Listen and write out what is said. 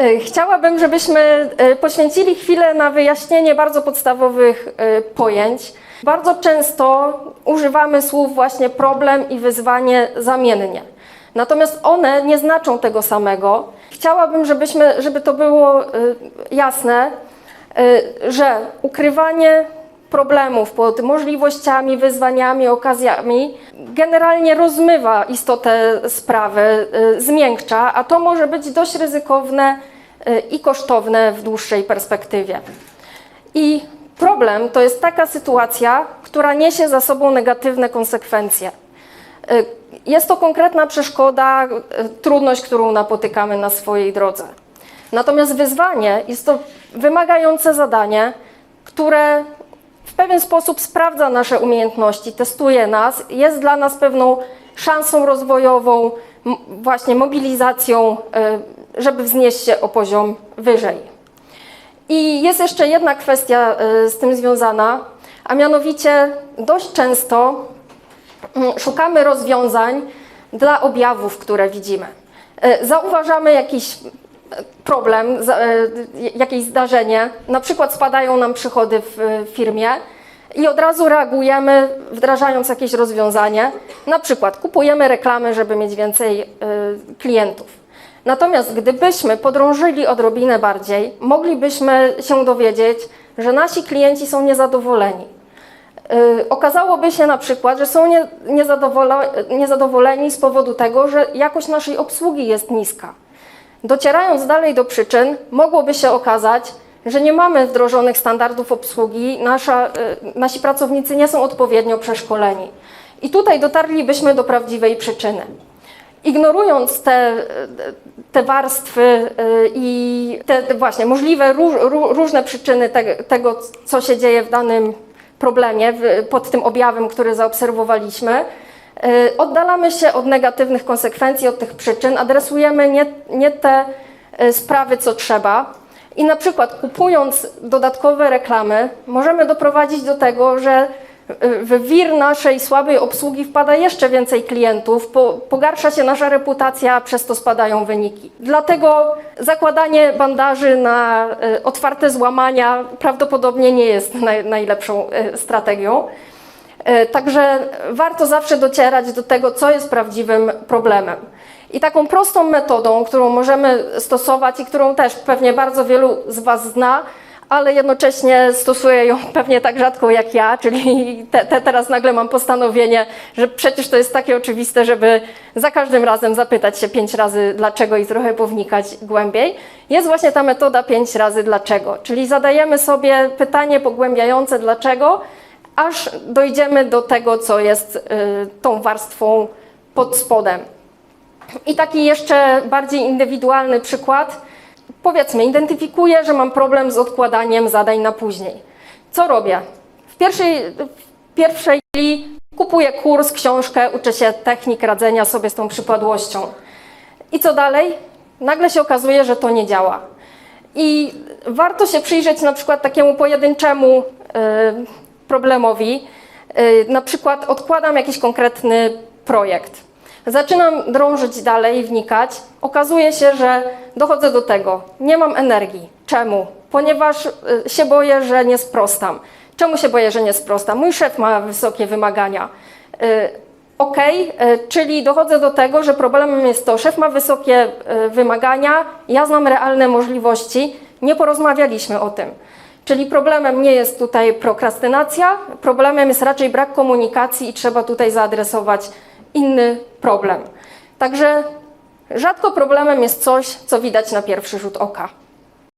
E, Chciałabym, żebyśmy e, poświęcili chwilę na wyjaśnienie bardzo podstawowych e, pojęć. Bardzo często używamy słów właśnie problem i wyzwanie zamiennie. Natomiast one nie znaczą tego samego. Chciałabym, żebyśmy, żeby to było jasne, że ukrywanie problemów pod możliwościami, wyzwaniami, okazjami generalnie rozmywa istotę sprawy, y, zmiękcza, a to może być dość ryzykowne y, i kosztowne w dłuższej perspektywie. I problem to jest taka sytuacja, która niesie za sobą negatywne konsekwencje. Y, Jest to konkretna przeszkoda, trudność, którą napotykamy na swojej drodze. Natomiast wyzwanie jest to wymagające zadanie, które pewien sposób sprawdza nasze umiejętności, testuje nas, jest dla nas pewną szansą rozwojową, właśnie mobilizacją, y, żeby wznieść się o poziom wyżej. I jest jeszcze jedna kwestia y, z tym związana, a mianowicie dość często szukamy rozwiązań dla objawów, które widzimy. Y, Zauważamy jakiś e, problem, e, jakieś zdarzenie, na przykład spadają nam przychody w e, firmie i od razu reagujemy, wdrażając jakieś rozwiązanie, na przykład kupujemy reklamy, żeby mieć więcej e, klientów. Natomiast gdybyśmy podrążyli odrobinę bardziej, moglibyśmy się dowiedzieć, że nasi klienci są niezadowoleni. Okazałoby się na przykład, że są niezadowoleni z powodu tego, że jakość naszej obsługi jest niska. Docierając dalej do przyczyn, mogłoby się okazać, że nie mamy wdrożonych standardów obsługi, nasza, y, nasi pracownicy nie są odpowiednio przeszkoleni. I tutaj dotarlibyśmy do prawdziwej przyczyny. Ignorując te, te warstwy y, i te właśnie możliwe róż, ró- różne przyczyny te, tego, co się dzieje w danym problemie, pod tym objawem, który zaobserwowaliśmy, oddalamy się od negatywnych konsekwencji, od tych przyczyn, adresujemy nie, nie te y, sprawy, co trzeba. I na przykład kupując dodatkowe reklamy, możemy doprowadzić do tego, że w wir naszej słabej obsługi wpada jeszcze więcej klientów, po, pogarsza się nasza reputacja, a przez to spadają wyniki. Dlatego zakładanie bandaży na otwarte złamania prawdopodobnie nie jest naj, najlepszą strategią. E, Także warto zawsze docierać do tego, co jest prawdziwym problemem. I taką prostą metodą, którą możemy stosować i którą też pewnie bardzo wielu z Was zna, ale jednocześnie stosuję ją pewnie tak rzadko jak ja, czyli te, te, teraz nagle mam postanowienie, że przecież to jest takie oczywiste, żeby za każdym razem zapytać się pięć razy dlaczego i trochę pownikać głębiej. Jest właśnie ta metoda pięć razy dlaczego, czyli zadajemy sobie pytanie pogłębiające dlaczego, aż dojdziemy do tego, co jest y, tą warstwą pod spodem. I taki jeszcze bardziej indywidualny przykład. Powiedzmy, identyfikuję, że mam problem z odkładaniem zadań na później. Co robię? W pierwszej, w pierwszej kupuję kurs, książkę, uczę się technik radzenia sobie z tą przypadłością. I co dalej? Nagle się okazuje, że to nie działa. I warto się przyjrzeć na przykład takiemu pojedynczemu e, problemowi. E, Na przykład odkładam jakiś konkretny projekt. Zaczynam drążyć dalej, wnikać. Okazuje się, że dochodzę do tego. Nie mam energii. Czemu? Ponieważ e, się boję, że nie sprostam. Czemu się boję, że nie sprostam? Mój szef ma wysokie wymagania. E, OK, czyli dochodzę do tego, że problemem jest to, szef ma wysokie wymagania, ja znam realne możliwości, nie porozmawialiśmy o tym. Czyli problemem nie jest tutaj prokrastynacja, problemem jest raczej brak komunikacji i trzeba tutaj zaadresować inny problem. Także rzadko problemem jest coś, co widać na pierwszy rzut oka.